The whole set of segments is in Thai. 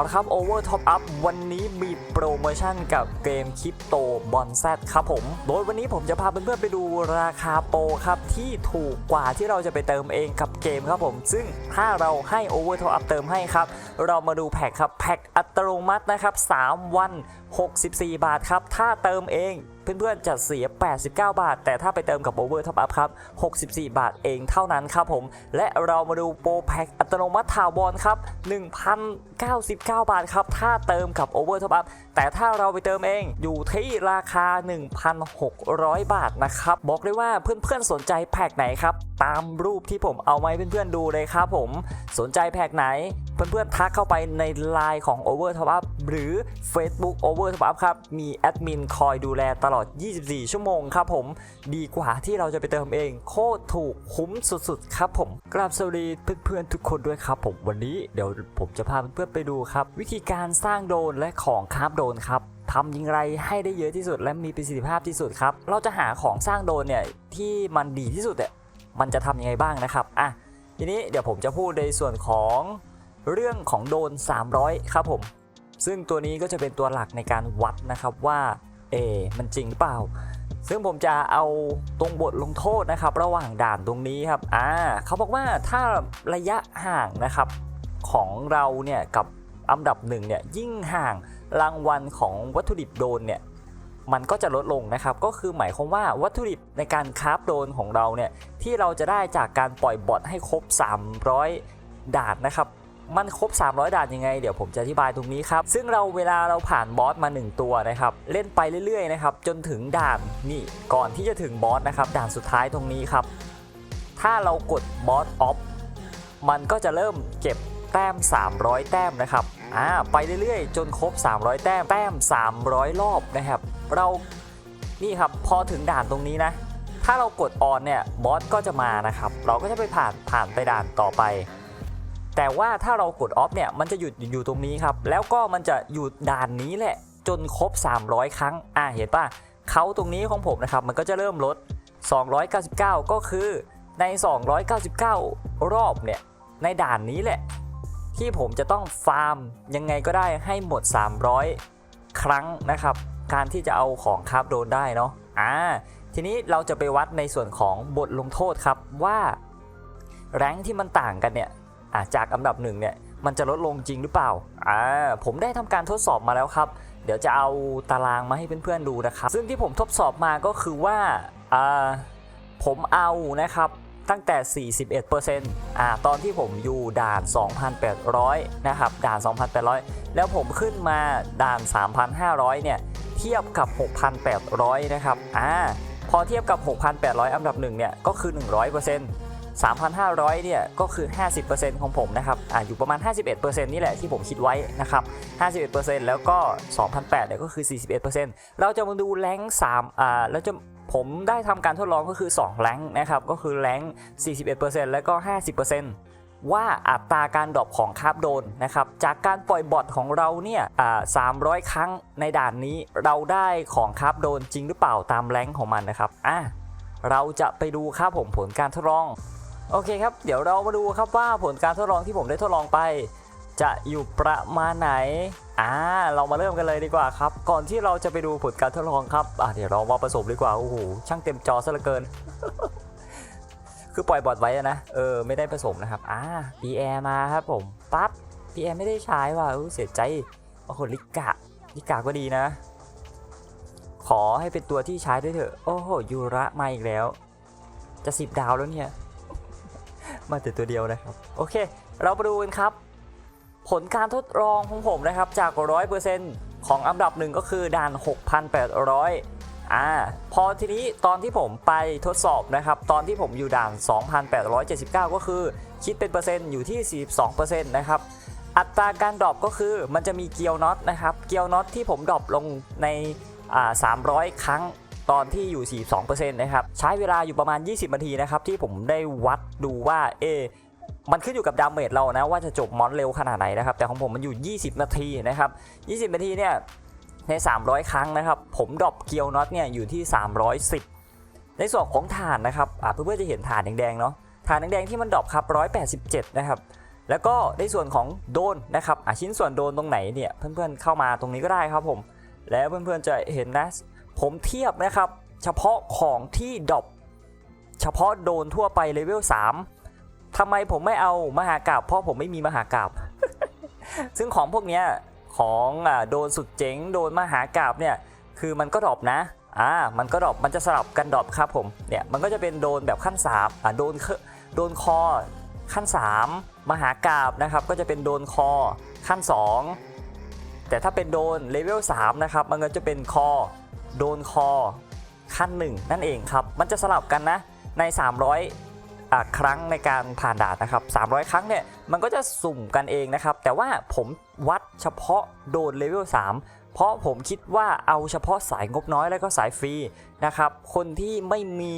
เอาละครับ Over Top Up วันนี้มีโปรโมชั่นกับเกมคริปโตบอลแซครับผม โดยวันนี้ผมจะพาเพื่อนๆไปดูราคาโปรครับ ที่ถูกกว่าที่เราจะไปเติมเองกับเกมครับผม ซึ่งถ้าเราให้ Over Top Up เติมให้ครับ เรามาดูแพ็คครับ แพ็คอัตโนมัตินะครับ 3 วัน 64 บาทครับ ถ้าเติมเอง เพื่อนๆจะเสีย 89 บาท แต่ถ้าไปเติมกับ Over Top Up ครับ 64 บาทเองเท่านั้นครับผม และเรามาดูโปรแพ็คอัตโนมัติถาวรครับ 1,099 บาทครับ ถ้าเติมกับ Over Top Up แต่ถ้าเราไปเติมเองอยู่ที่ราคา 1,600 บาทนะครับ บอกเลยว่าเพื่อนๆสนใจแพ็คไหนครับ ตามรูปที่ผมเอามาให้เพื่อนๆดูเลยครับผมสนใจแพ็คไหนเพื่อนๆทักเข้าไปใน Line ของ Over Top Up หรือ Facebook Over Top Up ครับ มีแอดมินคอยดูแลตลอด24 ชั่วโมงครับผม ดีกว่าที่เราจะไปเติมเอง โคตรถูกคุ้มสุดๆ ครับผม กราบสวัสดีเพื่อนๆทุกคนด้วยครับผมวันนี้เดี๋ยวผมจะพาเพื่อนๆไปดูครับ วิธีการสร้างโดนและของคราฟโดนครับทำยังไงให้ได้เยอะที่สุดและมีประสิทธิภาพที่สุดครับ เราจะหาของสร้างโดนเนี่ยที่มันดีที่สุดเนี่ยมันจะทำยังไงบ้างนะครับอะทีนี้เดี๋ยวผมจะพูดในส่วนของเรื่องของโดน 300 ครับผม ซึ่งตัวนี้ก็จะเป็นตัวหลักในการวัดนะครับว่า เอ มันจริงหรือเปล่า ซึ่งผมจะเอาตรงบทลงโทษนะครับ ระหว่างด่านตรงนี้ครับอ่าเขาบอกว่าถ้าระยะห่างนะครับของเราเนี่ยกับอันดับหนึ่งเนี่ยยิ่งห่างรางวัลของวัตถุดิบโดนเนี่ยมันก็จะลดลงนะครับ ก็คือหมายความว่าวัตถุดิบในการคราฟโดนของเราเนี่ยที่เราจะได้จากการปล่อยบอทให้ครบ 300 ด่านนะครับ มันครบ 300 ด่านยังไง เดี๋ยวผมจะอธิบายตรงนี้ครับ ซึ่งเราเวลาเราผ่านบอสมา 1 ตัวนะครับ เล่นไปเรื่อยๆนะครับ จนถึงด่านนี่ก่อนที่จะถึงบอสนะครับ ด่านสุดท้ายตรงนี้ครับ ถ้าเรากดบอสออฟมันก็จะเริ่มเก็บแต้ม 300 แต้มนะครับ อ่า ไปเรื่อยๆ จนครบ 300 แต้ม แต้ม 300 รอบนะครับ เรา นี่ครับ พอถึงด่านตรงนี้นะ ถ้าเรากดออนเนี่ย บอสก็จะมานะครับ เราก็จะไปผ่าน ผ่านไปด่านต่อไป แต่ว่าถ้าเรากดออฟเนี่ยมันจะหยุดอยู่ตรงนี้ครับ แล้วก็มันจะอยู่ด่านนี้แหละ จนครบ 300 ครั้ง อ่าเห็นป่ะเขาตรงนี้ของผมนะครับ มันก็จะเริ่มลด 299 ก็คือใน 299 รอบเนี่ยในด่านนี้แหละ ที่ผมจะต้องฟาร์มยังไงก็ได้ให้หมด 300 ครั้งนะครับ การที่จะเอาของคราฟโดนได้เนาะอ่าทีนี้เราจะไปวัดในส่วนของบทลงโทษครับว่าแรงที่มันต่างกันเนี่ย จากอันดับหนึ่งเนี่ยมันจะลดลงจริงหรือเปล่าอ่าผมได้ทำการทดสอบมาแล้วครับ เดี๋ยวจะเอาตารางมาให้เพื่อนๆดูนะครับ ซึ่งที่ผมทดสอบมาก็คือว่าอ่าผมเอานะครับตั้งแต่ 41%อ่าตอนที่ผมอยู่ด่าน 2,800 นะครับ ด่าน 2,800 แล้วผมขึ้นมาด่าน 3,500 เนี่ย เทียบกับ 6,800 นะครับ อ่า พอเทียบกับ 6,800 อันดับหนึ่งเนี่ย ก็คือ 100% 3,500 เนี่ยก็คือ 50%ของผมนะครับอ่าอยู่ประมาณ 51%นี่แหละที่ผมคิดไว้นะครับ 51%แล้วก็ 2,800เนี่ยก็คือ 41%เราจะมาดูแรง3อ่าแล้วจะผมได้ทำการทดลองก็คือ2แรงนะครับก็คือแรงค์41%แล้วก็ 50%ว่าอัตราการดรอปของคาร์บโดนนะครับจากการปล่อยบอทของเราเนี่ยอ่า300ครั้งในด่านนี้เราได้ของคาร์บโดนจริงหรือเปล่าตามแรงของมันนะครับอะเราจะไปดูครับผมผลการทดลอง โอเคครับ เดี๋ยวเรามาดูครับว่าผลการทดลองที่ผมได้ทดลองไป จะอยู่ประมาณไหน อ่า เรามาเริ่มกันเลยดีกว่าครับ ก่อนที่เราจะไปดูผลการทดลองครับ อ่าเดี๋ยวเรามาผสมดีกว่า โอ้โห ช่างเต็มจอซะเหลือเกิน คือปล่อยบอทไว้อะนะ เออ ไม่ได้ผสมนะครับ อ่า PR มาครับผม ปั๊บ PR ไม่ได้ใช้ว่ะเสียใจ โอ้โห ลิกะ ลิกะก็ดีนะ ขอให้เป็นตัวที่ใช้ด้วยเถอะ โอ้โห ยูระมาอีกแล้ว จะสิบดาวแล้วเนี่ย มาแต่ตัวเดียวนะครับ โอเค เรามาดูกันครับ ผลการทดลองของผมนะครับ จาก 100%ของอันดับหนึ่งก็คือด่าน 6,800 อ่า พอทีนี้ตอนที่ผมไปทดสอบนะครับ ตอนที่ผมอยู่ด่าน 2,879 ก็คือคิดเป็นเปอร์เซ็นต์อยู่ที่ 42%นะครับอัตราการดรอปก็คือมันจะมีเกียวน็อตนะครับ เกียวน็อตที่ผมดรอปลงในอ่า300 ครั้ง ตอนที่อยู่ 42%นะครับ ใช้เวลาอยู่ประมาณ 20 นาทีนะครับ ที่ผมได้วัดดูว่า เอ มันขึ้นอยู่กับดาเมจเรานะ ว่าจะจบมอนเร็วขนาดไหนนะครับ แต่ของผมมันอยู่ 20 นาทีนะครับ 20 นาทีเนี่ยใน 300 ครั้งนะครับ ผมดรอปเกียวน็อตเนี่ยอยู่ที่ 310 ในส่วนของฐานนะครับอ่าเพื่อนๆจะเห็นฐานแดงๆเนาะฐานแดงๆที่มันดรอปครับ 187 นะครับแล้วก็ในส่วนของโดนนะครับอะชิ้นส่วนโดนตรงไหนเนี่ยเพื่อนๆเข้ามาตรงนี้ก็ได้ครับผม แล้วเพื่อนๆจะเห็นนะ ผมเทียบนะครับ เฉพาะของที่ดอปเฉพาะโดนทั่วไปเลเวล3ทำไมผมไม่เอามหากราบเพราะผมไม่มีมหากราบซึ่งของพวกเนี้ยของอ่าโดนสุดเจ๋งโดนมหากราบเนี่ยคือมันก็ดรอปนะ อ่า มันก็ดรอป มันจะสลับกันดรอปครับผม เนี่ย มันก็จะเป็นโดนแบบขั้น3อ่าโดนโดนคอขั้น 3 มหากราบนะครับ ก็จะเป็นโดนคอขั้น 2 แต่ถ้าเป็นโดนเลเวล3นะครับ มันก็จะเป็นคอ โดนคอขั้น1นั่นเองครับ มันจะสลับกันนะใน 300อะครั้งในการผ่านด่านนะครับ 300 ครั้งเนี่ยมันก็จะสุ่มกันเองนะครับ แต่ว่าผมวัดเฉพาะโดนเลเวล3เพราะผมคิดว่าเอาเฉพาะสายงบน้อยแล้วก็สายฟรีนะครับ คนที่ไม่มี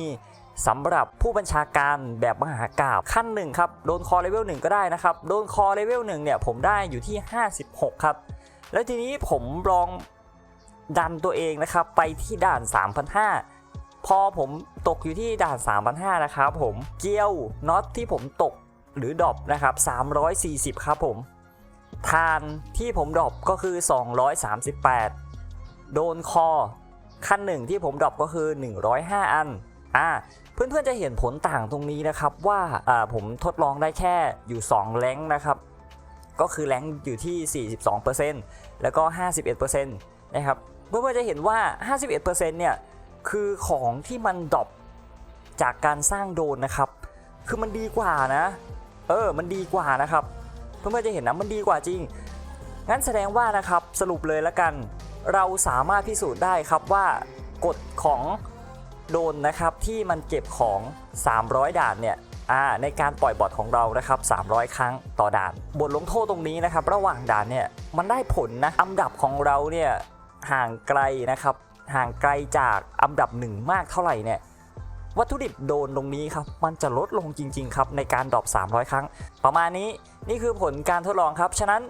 สำหรับผู้บัญชาการแบบมหากราบขั้นหนึ่งครับ โดนคอเลเวล1ก็ได้นะครับ โดนคอเลเวล1เนี่ยผมได้อยู่ที่ 56 ครับ แล้วทีนี้ผมลอง ดันตัวเองนะครับไปที่ด่าน 3,500 พอผมตกอยู่ที่ด่าน 3,500 นะครับผมเกียวน็อตที่ผมตกหรือดรอปนะครับ340 ครับผมทานที่ผมดรอปก็คือ 238 โดนคอขั้นหนึ่งที่ผมดรอปก็คือ 105 อันอ่าเพื่อนๆจะเห็นผลต่างตรงนี้นะครับว่าอ่าผมทดลองได้แค่อยู่ 2 แรงนะครับ ก็คือแรงอยู่ที่ 42%แล้วก็ 51%นะครับเพื่อนๆจะเห็นว่า 51%เนี่ยคือของที่มันดรอปจากการสร้างโดนนะครับ คือมันดีกว่านะ เออ มันดีกว่านะครับ เพื่อนๆจะเห็นนะ มันดีกว่าจริง งั้นแสดงว่านะครับสรุปเลยละกัน เราสามารถพิสูจน์ได้ครับว่ากฎของโดนนะครับที่มันเก็บของ 300 ด่านเนี่ย ในการปล่อยบอทของเรานะครับ 300 ครั้งต่อด่าน บทลงโทษตรงนี้นะครับ ระหว่างด่านเนี่ยมันได้ผลนะอันดับของเราเนี่ยห่างไกลนะครับ ห่างไกลจากอันดับหนึ่งมากเท่าไหร่เนี่ยวัตถุดิบโดนตรงนี้ครับ มันจะลดลงจริง ๆ ครับ ในการดรอป300 ครั้ง ประมาณนี้นี่คือผลการทดลองครับ ฉะนั้น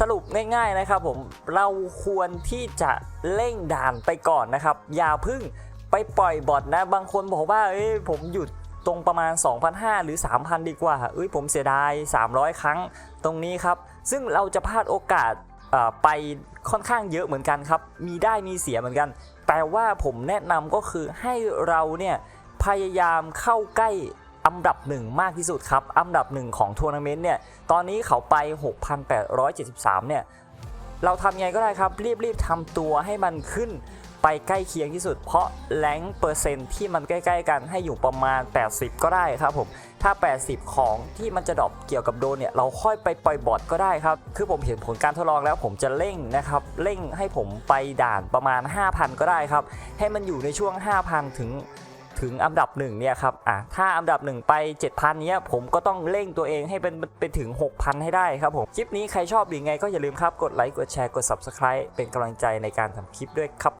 สรุปง่ายๆนะครับผมเราควรที่จะเร่งด่านไปก่อนนะครับ อย่าพึ่งไปปล่อยบอทนะ บางคนบอกว่าเอ้ยผมหยุด ตรงประมาณ 2,500 หรือ 3,000 ดีกว่าเอ้ยผมเสียดาย 300 ครั้งตรงนี้ครับ ซึ่งเราจะพลาดโอกาสไปค่อนข้างเยอะเหมือนกันครับ มีได้มีเสียเหมือนกัน แต่ว่าผมแนะนำก็คือให้เราเนี่ยพยายามเข้าใกล้อันดับหนึ่งมากที่สุดครับ อันดับหนึ่งของทัวร์นาเมนต์เนี่ย ตอนนี้เขาไป 6,873 เนี่ย เราทำยังไงก็ได้ครับ รีบๆทำตัวให้มันขึ้นไปใกล้เคียงที่สุด เพราะแรงเปอร์เซ็นต์ที่มันใกล้ ๆ กันให้อยู่ประมาณ 80 ก็ได้ครับผม ถ้า 80 ของที่มันจะดรอปเกี่ยวกับโดนเนี่ย เราค่อยไปปล่อยบอทก็ได้ครับ คือผมเห็นผลการทดลองแล้วผมจะเร่งนะครับ เร่งให้ผมไปด่านประมาณ 5,000 ก็ได้ครับ ให้มันอยู่ในช่วง 5,000 ถึง ถึงอันดับหนึ่งเนี่ยครับอะถ้าอันดับหนึ่งไป 7,000เนี้ยผมก็ต้องเร่งตัวเองให้เป็นเป็นถึง 6,000 ให้ได้ครับผมคลิปนี้ใครชอบหรือไงก็อย่าลืมครับกดไลค์กดแชร์กด Subscribe เป็นกำลังใจในการทำคลิปด้วยครับ